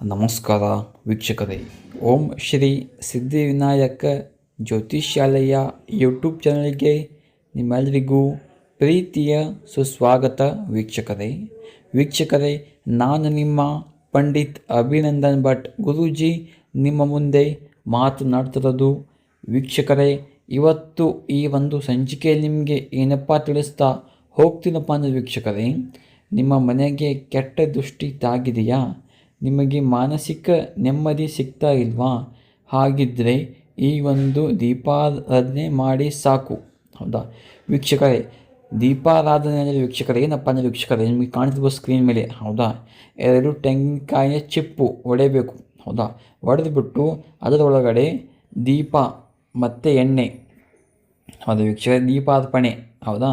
ನಮಸ್ಕಾರ ವೀಕ್ಷಕರೇ. ಓಂ ಶ್ರೀ ಸಿದ್ಧಿವಿನಾಯಕ ಜ್ಯೋತಿಷ್ಯಾಲಯ ಯೂಟ್ಯೂಬ್ ಚಾನಲ್ಗೆ ನಿಮ್ಮೆಲ್ಲರಿಗೂ ಪ್ರೀತಿಯ ಸುಸ್ವಾಗತ ವೀಕ್ಷಕರೇ. ವೀಕ್ಷಕರೇ, ನಾನು ನಿಮ್ಮ ಪಂಡಿತ್ ಅಭಿನಂದನ್ ಭಟ್ ಗುರೂಜಿ ನಿಮ್ಮ ಮುಂದೆ ಮಾತನಾಡ್ತಿರೋದು ವೀಕ್ಷಕರೇ, ಇವತ್ತು ಈ ಒಂದು ಸಂಚಿಕೆ ನಿಮಗೆ ಏನಪ್ಪ ತಿಳಿಸ್ತಾ ಹೋಗ್ತೀನಪ್ಪ ಅಂದರೆ ವೀಕ್ಷಕರೇ, ನಿಮ್ಮ ಮನೆಗೆ ಕೆಟ್ಟ ದೃಷ್ಟಿ ತಾಗಿದೆಯಾ? ನಿಮಗೆ ಮಾನಸಿಕ ನೆಮ್ಮದಿ ಸಿಗ್ತಾ ಇಲ್ವಾ? ಹಾಗಿದ್ದರೆ ಈ ಒಂದು ದೀಪಾರಾಧನೆ ಮಾಡಿ ಸಾಕು. ಹೌದಾ? ವೀಕ್ಷಕರೇ ದೀಪಾರಾಧನೆ ಅಂದರೆ ವೀಕ್ಷಕರೇ, ಏನಪ್ಪ ಅಂದರೆ ವೀಕ್ಷಕರೇ, ನಿಮಗೆ ಕಾಣ್ತಿರ್ಬೋದು ಸ್ಕ್ರೀನ್ ಮೇಲೆ, ಹೌದಾ? ಎರಡು ತೆಂಗಿನಕಾಯಿಯ ಚಿಪ್ಪು ಒಡೆಯಬೇಕು, ಹೌದಾ? ಒಡೆದುಬಿಟ್ಟು ಅದರೊಳಗಡೆ ದೀಪ ಮತ್ತು ಎಣ್ಣೆ. ಹೌದಾ ವೀಕ್ಷಕರೇ? ದೀಪಾರ್ಪಣೆ, ಹೌದಾ?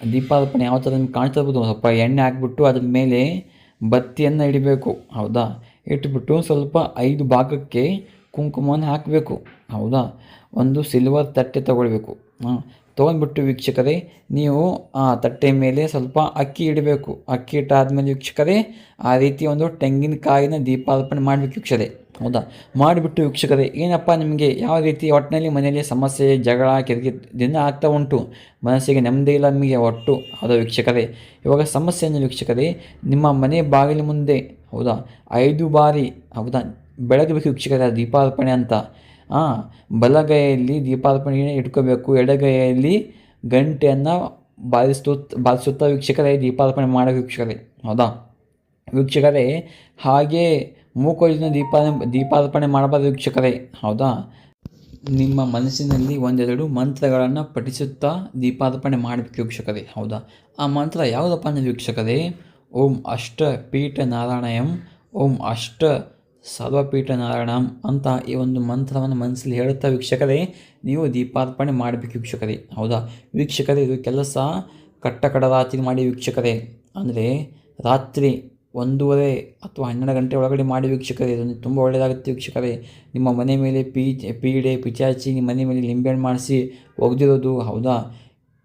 ದೀಪಾರ್ಪಣೆ ಯಾವ ಥರ ನಿಮ್ಗೆ ಕಾಣ್ತಾ ಇರ್ಬೋದು ಸ್ವಲ್ಪ ಎಣ್ಣೆ ಹಾಕ್ಬಿಟ್ಟು ಅದ್ರ ಮೇಲೆ ಬತ್ತಿಯನ್ನು ಇಡಬೇಕು. ಹೌದಾ? ಇಟ್ಬಿಟ್ಟು ಸ್ವಲ್ಪ ಐದು ಭಾಗಕ್ಕೆ ಕುಂಕುಮವನ್ನು ಹಾಕಬೇಕು. ಹೌದಾ? ಒಂದು ಸಿಲ್ವರ್ ತಟ್ಟೆ ತಗೊಳ್ಬೇಕು. ಹಾಂ, ತೊಗೊಂಡ್ಬಿಟ್ಟು ವೀಕ್ಷಕರೇ, ನೀವು ಆ ತಟ್ಟೆ ಮೇಲೆ ಸ್ವಲ್ಪ ಅಕ್ಕಿ ಇಡಬೇಕು. ಅಕ್ಕಿ ಇಟ್ಟಾದ್ಮೇಲೆ ವೀಕ್ಷಕರೇ, ಆ ರೀತಿ ಒಂದು ತೆಂಗಿನಕಾಯಿನ ದೀಪಾರ್ಪಣೆ ಮಾಡಬೇಕು ವೀಕ್ಷಕರೇ. ಹೌದಾ? ಮಾಡಿಬಿಟ್ಟು ವೀಕ್ಷಕರೇ, ಏನಪ್ಪ ನಿಮಗೆ ಯಾವ ರೀತಿ ಒಟ್ಟಿನಲ್ಲಿ ಮನೆಯಲ್ಲಿ ಸಮಸ್ಯೆ, ಜಗಳ ಕಿರಿಕಿ ದಿನ ಆಗ್ತಾ ಉಂಟು? ಮನಸ್ಸಿಗೆ ನೆಮ್ಮದಿ ಇಲ್ಲ ನಿಮಗೆ ಒಟ್ಟು? ಹೌದಾ ವೀಕ್ಷಕರೇ? ಇವಾಗ ಸಮಸ್ಯೆಯನ್ನು ವೀಕ್ಷಕರೇ, ನಿಮ್ಮ ಮನೆ ಬಾಗಿಲ ಮುಂದೆ, ಹೌದಾ? ಐದು ಬಾರಿ, ಹೌದಾ? ಬೆಳಗಬೇಕು ವೀಕ್ಷಕರೇ, ದೀಪಾರ್ಪಣೆ ಅಂತ. ಹಾಂ ಬಲಗೈಯಲ್ಲಿ ದೀಪಾರ್ಪಣೆ ಇಟ್ಕೋಬೇಕು. ಎಡಗೈಯಲ್ಲಿ ಗಂಟೆಯನ್ನು ಬಾರಿಸ್ತು ಬಾರಿಸುತ್ತಾ ವೀಕ್ಷಕರೇ, ದೀಪಾರ್ಪಣೆ ಮಾಡೋ ವೀಕ್ಷಕರೇ. ಹೌದಾ? ವೀಕ್ಷಕರೇ, ಹಾಗೆ ಮೂಕೋಜಿನ ದೀಪ ದೀಪಾರ್ಪಣೆ ಮಾಡಬಾರ್ದು ವೀಕ್ಷಕರೇ. ಹೌದಾ? ನಿಮ್ಮ ಮನಸ್ಸಿನಲ್ಲಿ ಒಂದೆರಡು ಮಂತ್ರಗಳನ್ನು ಪಠಿಸುತ್ತಾ ದೀಪಾರ್ಪಣೆ ಮಾಡಬೇಕು ವೀಕ್ಷಕರೇ. ಹೌದಾ? ಆ ಮಂತ್ರ ಯಾವುದಪ್ಪ ಅಂದರೆ ವೀಕ್ಷಕರೇ, ಓಂ ಅಷ್ಟ ಪೀಠ ನಾರಾಯಣಯಂ, ಓಂ ಅಷ್ಟ ಸರ್ವಪೀಠ ನಾರಾಯಣಂ ಅಂತ ಈ ಒಂದು ಮಂತ್ರವನ್ನು ಮನಸ್ಸಲ್ಲಿ ಹೇಳುತ್ತಾ ವೀಕ್ಷಕರೇ, ನೀವು ದೀಪಾರ್ಪಣೆ ಮಾಡಬೇಕು ವೀಕ್ಷಕರೇ. ಹೌದಾ? ವೀಕ್ಷಕರೇ, ಇದು ಕೆಲಸ ಕಟ್ಟಕಡ ರಾತ್ರಿ ಮಾಡಿ ವೀಕ್ಷಕರೇ. ಅಂದರೆ ರಾತ್ರಿ ಒಂದೂವರೆ ಅಥವಾ ಹನ್ನೆರಡು ಗಂಟೆ ಒಳಗಡೆ ಮಾಡಿ ವೀಕ್ಷಕರೇ ಇದೊಂದು ತುಂಬ ಒಳ್ಳೆಯದಾಗುತ್ತೆ ವೀಕ್ಷಕರೇ. ನಿಮ್ಮ ಮನೆ ಮೇಲೆ ಪೀ, ಪೀಡೆ, ಪಿಚಾಚಿ ನಿಮ್ಮ ಮನೆ ಮೇಲೆ ಲಿಂಬೆಹಣ್ಣು ಮಾಡಿಸಿ ಒಗೆದಿರೋದು, ಹೌದಾ?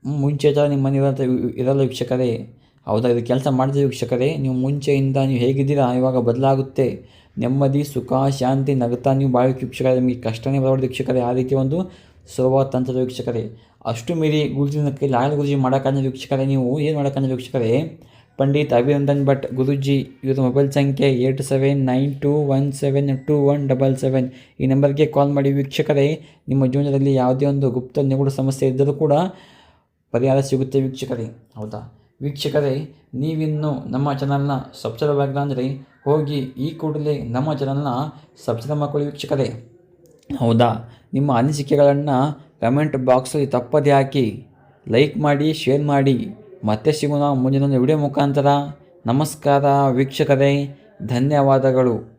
ಮುಂಚೆ ಥರ ನಿಮ್ಮ ಮನೆ ಇರೋಂಥ ಇರಲ್ಲ ವೀಕ್ಷಕರೇ. ಹೌದಾ? ಇದು ಕೆಲಸ ಮಾಡಿದ್ರೆ ವೀಕ್ಷಕರೇ. ನೀವು ಮುಂಚೆಯಿಂದ ನೀವು ಹೇಗಿದ್ದೀರಾ? ಇವಾಗ ಬದಲಾಗುತ್ತೆ. ನೆಮ್ಮದಿ, ಸುಖ, ಶಾಂತಿ, ನಗುತ್ತಾ ನೀವು ಬಾಳಿ ವೀಕ್ಷಕರೇ. ನಿಮಗೆ ಕಷ್ಟನೇ ಬರಬಾರ್ದು ವೀಕ್ಷಕರೇ. ಆ ರೀತಿ ಒಂದು ಸುಲಭ ತಂತ್ರದ ವೀಕ್ಷಕರೇ. ಅಷ್ಟು ಮೀರಿ ಗುರುಜಿನ ಕೈ ಲಾಯಲ್ ಗುರುಜಿ ಮಾಡೋಕ್ಕಂದ್ರೆ ವೀಕ್ಷಕರೇ. ನೀವು ಏನು ಮಾಡೋಕ್ಕಂದ್ರೆ ವೀಕ್ಷಕರೇ? ಪಂಡಿತ್ ಅಭಿನಂದನ್ ಭಟ್, ಗುರುಜಿ ಇವರ ಮೊಬೈಲ್ ಸಂಖ್ಯೆ eight seven nine two one seven two one double seven. ಈ ನಂಬರ್ಗೆ ಕಾಲ್ ಮಾಡಿ ವೀಕ್ಷಕರೇ, ನಿಮ್ಮ ಜೀವನದಲ್ಲಿ ಯಾವುದೇ ಒಂದು ಗುಪ್ತ ನಿಗೂಢ ಸಮಸ್ಯೆ ಇದ್ದರೂ ಕೂಡ ಪರಿಹಾರ ಸಿಗುತ್ತೆ ವೀಕ್ಷಕರೇ. ಹೌದಾ? ವೀಕ್ಷಕರೇ, ನೀವಿನ್ನು ನಮ್ಮ ಚಾನಲ್ನ ಸಬ್ಸ್ಕ್ರೈಬ್ ಆಗಿಲ್ಲ ಅಂದರೆ ಹೋಗಿ ಈ ಕೂಡಲೇ ನಮ್ಮ ಚಾನಲ್ನ ಸಬ್ಸ್ಕ್ರೈಬ್ ಮಾಡ್ಕೊಳ್ಳಿ ವೀಕ್ಷಕರೇ. ಹೌದಾ? ನಿಮ್ಮ ಅನಿಸಿಕೆಗಳನ್ನು ಕಮೆಂಟ್ ಬಾಕ್ಸಲ್ಲಿ ತಪ್ಪದೇ ಹಾಕಿ ಲೈಕ್ ಮಾಡಿ, ಶೇರ್ ಮಾಡಿ. ಮತ್ತೆ ಸಿಗೋಣ ಮುಂದಿನ ವಿಡಿಯೋ ಮುಖಾಂತರ. ನಮಸ್ಕಾರ ವೀಕ್ಷಕರೇ. ಧನ್ಯವಾದಗಳು.